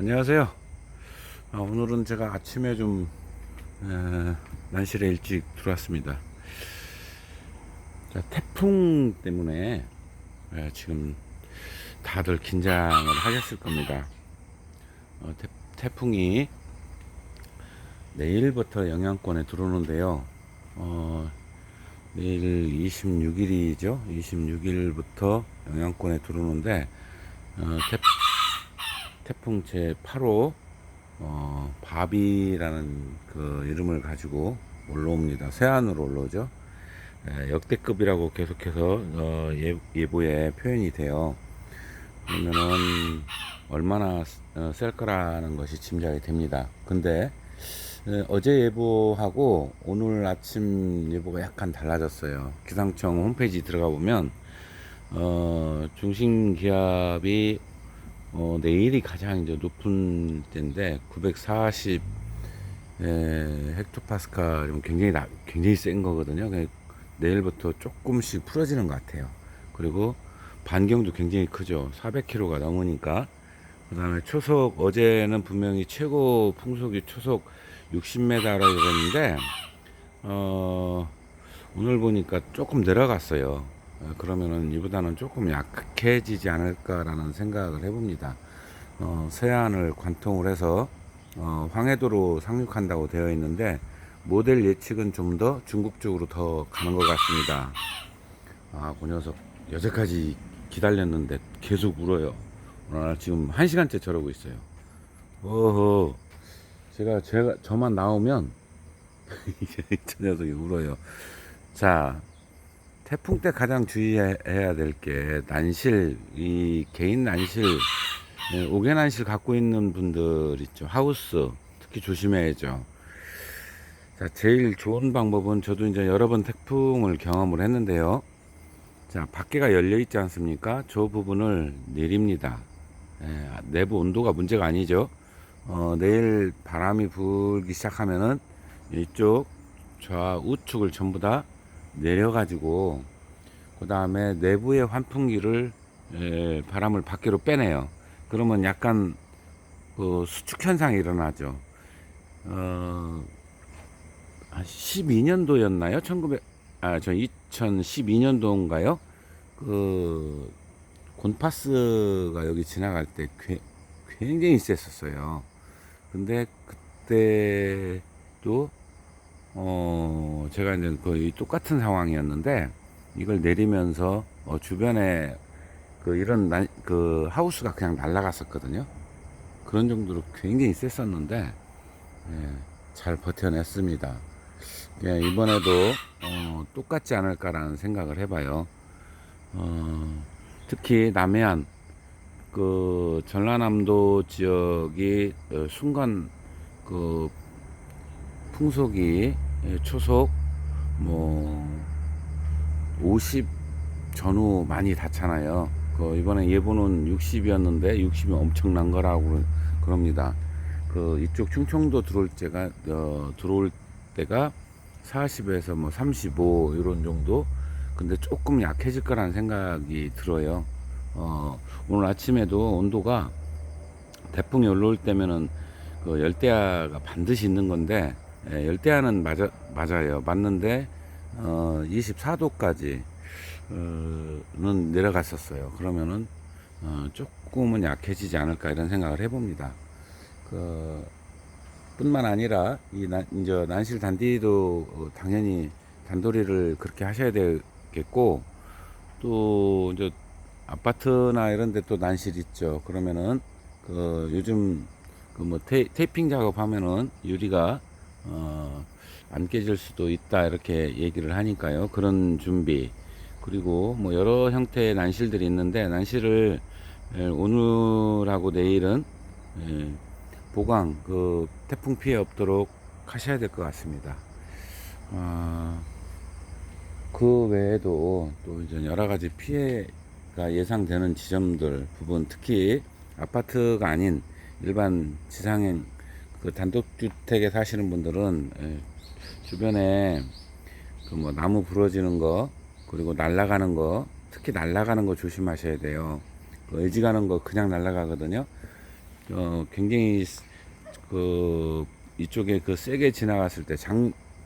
안녕하세요. 아, 오늘은 제가 아침에 좀 에, 난실에 일찍 들어왔습니다. 자, 태풍 때문에 에, 지금 다들 긴장을 하셨을 겁니다. 어, 태, 태풍이 내일부터 영향권에 들어오는데요. 어, 내일 26일이죠. 26일부터 영향권에 들어오는데 어, 태, 태풍 제 8호 어, 바비라는 그 이름을 가지고 올라옵니다. 서해안으로 올라오죠. 에, 역대급이라고 계속해서 어, 예, 예보에 표현이 돼요. 그러면은 얼마나 어, 셀 거라는 것이 짐작이 됩니다. 근데 에, 어제 예보하고 오늘 아침 예보가 약간 달라졌어요. 기상청 홈페이지 들어가 보면 어, 중심 기압이 어, 내일이 가장 이제 높은 때인데 940 에, 헥토파스칼이면 굉장히 나, 굉장히 센 거거든요. 내일부터 조금씩 풀어지는 것 같아요. 그리고 반경도 굉장히 크죠. 400km가 넘으니까. 그다음에 초속 어제는 분명히 최고 풍속이 초속 60m라고 그랬는데 어, 오늘 보니까 조금 내려갔어요. 어, 그러면은 이보다는 조금 약해지지 않을까라는 생각을 해봅니다. 어, 서해안을 관통을 해서 어, 황해도로 상륙한다고 되어 있는데 모델 예측은 좀 더 중국 쪽으로 더 가는 것 같습니다. 아, 그 녀석 여태까지 기다렸는데 계속 울어요. 오늘 지금 한 시간째 저러고 있어요. 어허, 제가 제가 저만 나오면 저 녀석이 울어요. 자, 태풍 때 가장 주의해야 될 게 난실, 이 개인 난실, 예, 옥외 난실 갖고 있는 분들 있죠. 하우스 특히 조심해야죠. 자, 제일 좋은 방법은 저도 이제 여러 번 태풍을 경험을 했는데요. 자, 밖에가 열려 있지 않습니까? 저 부분을 내립니다. 예, 내부 온도가 문제가 아니죠. 어, 내일 바람이 불기 시작하면은 이쪽 좌우측을 전부 다 내려가지고 그 다음에 내부의 환풍기를 에, 바람을 밖으로 빼내요. 그러면 약간 그 수축 현상이 일어나죠. 어, 12년도였나요? 1900, 아, 저 2012년도인가요? 그, 곤파스가 여기 지나갈 때 괴- 굉장히 셌었어요. 근데 그때도 어, 제가 이제 거의 똑같은 상황이었는데, 이걸 내리면서, 어, 주변에, 그, 이런, 나, 그, 하우스가 그냥 날아갔었거든요. 그런 정도로 굉장히 셌었는데, 예, 잘 버텨냈습니다. 예, 이번에도, 어, 똑같지 않을까라는 생각을 해봐요. 어, 특히 남해안, 그, 전라남도 지역이, 어, 순간, 그, 풍속이 예, 초속 뭐 50 전후 많이 닿잖아요. 그 이번에 예보는 60이었는데 60이 엄청난 거라고 그럽니다. 그 이쪽 충청도 들어올 때가 어, 들어올 때가 40에서 뭐 35 이런 정도. 근데 조금 약해질 거라는 생각이 들어요. 어, 오늘 아침에도 온도가 태풍이 올라올 때면은 그 열대야가 반드시 있는 건데 예, 열대야는 맞아, 맞아요. 맞는데, 어, 24도까지, 어, 는 내려갔었어요. 그러면은, 어, 조금은 약해지지 않을까 이런 생각을 해봅니다. 그, 뿐만 아니라, 이 난, 이제 난실 단디도 어, 당연히 단도리를 그렇게 하셔야 되겠고, 또, 이제 아파트나 이런 데 또 난실 있죠. 그러면은, 그, 요즘, 그 뭐 테이핑 작업하면은 유리가 어, 안 깨질 수도 있다 이렇게 얘기를 하니까요. 그런 준비 그리고 뭐 여러 형태의 난실들이 있는데 난실을 에, 오늘하고 내일은 에, 보강 그 태풍 피해 없도록 하셔야 될 것 같습니다. 어, 그 외에도 또 이제 여러 가지 피해가 예상되는 지점들 부분 특히 아파트가 아닌 일반 지상행 그 단독주택에 사시는 분들은 예, 주변에 그 뭐 나무 부러지는 거 그리고 날아가는 거 특히 날아가는 거 조심하셔야 돼요. 그 의지 가는 거 그냥 날아가거든요. 어, 굉장히 그 이쪽에 그 세게 지나갔을 때 작,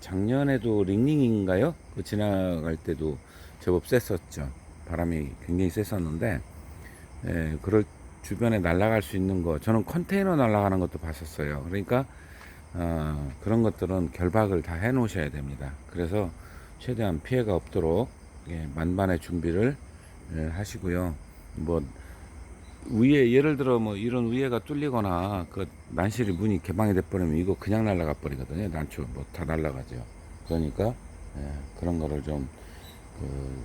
작년에도 링링인가요? 그 지나갈 때도 제법 셌었죠. 바람이 굉장히 셌었는데 예, 그럴 주변에 날아갈 수 있는 거 저는 컨테이너 날아가는 것도 봤었어요. 그러니까 어, 그런 것들은 결박을 다 해 놓으셔야 됩니다. 그래서 최대한 피해가 없도록 예, 만반의 준비를 예, 하시고요. 뭐 위에 예를 들어 뭐 이런 위에가 뚫리거나 그 난실이 문이 개방이 돼 버리면 이거 그냥 날아가 버리거든요. 난초 뭐 다 날아가죠. 그러니까 예, 그런 거를 좀 그,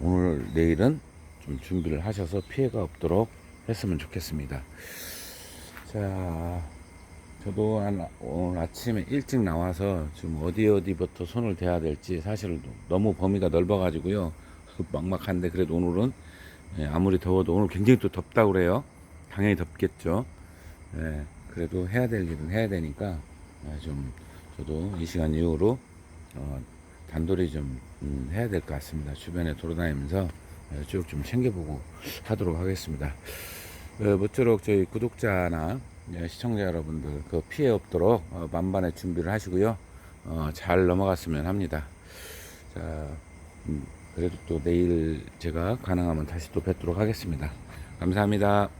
오늘 내일은 좀 준비를 하셔서 피해가 없도록 했으면 좋겠습니다. 자, 저도 한 오늘 아침에 일찍 나와서 지금 어디 어디부터 손을 대야 될지 사실 너무 범위가 넓어가지고요. 막막한데 그래도 오늘은 예, 아무리 더워도 오늘 굉장히 또 덥다고 그래요. 당연히 덥겠죠. 예, 그래도 해야 될 일은 해야 되니까 예, 좀 저도 이 시간 이후로 어, 단돌이 좀 음, 해야 될 것 같습니다. 주변에 돌아다니면서 예, 쭉좀 챙겨보고 하도록 하겠습니다. 어, 모쪼록 저희 구독자나 예, 시청자 여러분들 그 피해 없도록 어, 만반의 준비를 하시고요. 어, 잘 넘어갔으면 합니다. 자, 음, 그래도 또 내일 제가 가능하면 다시 또 뵙도록 하겠습니다. 감사합니다.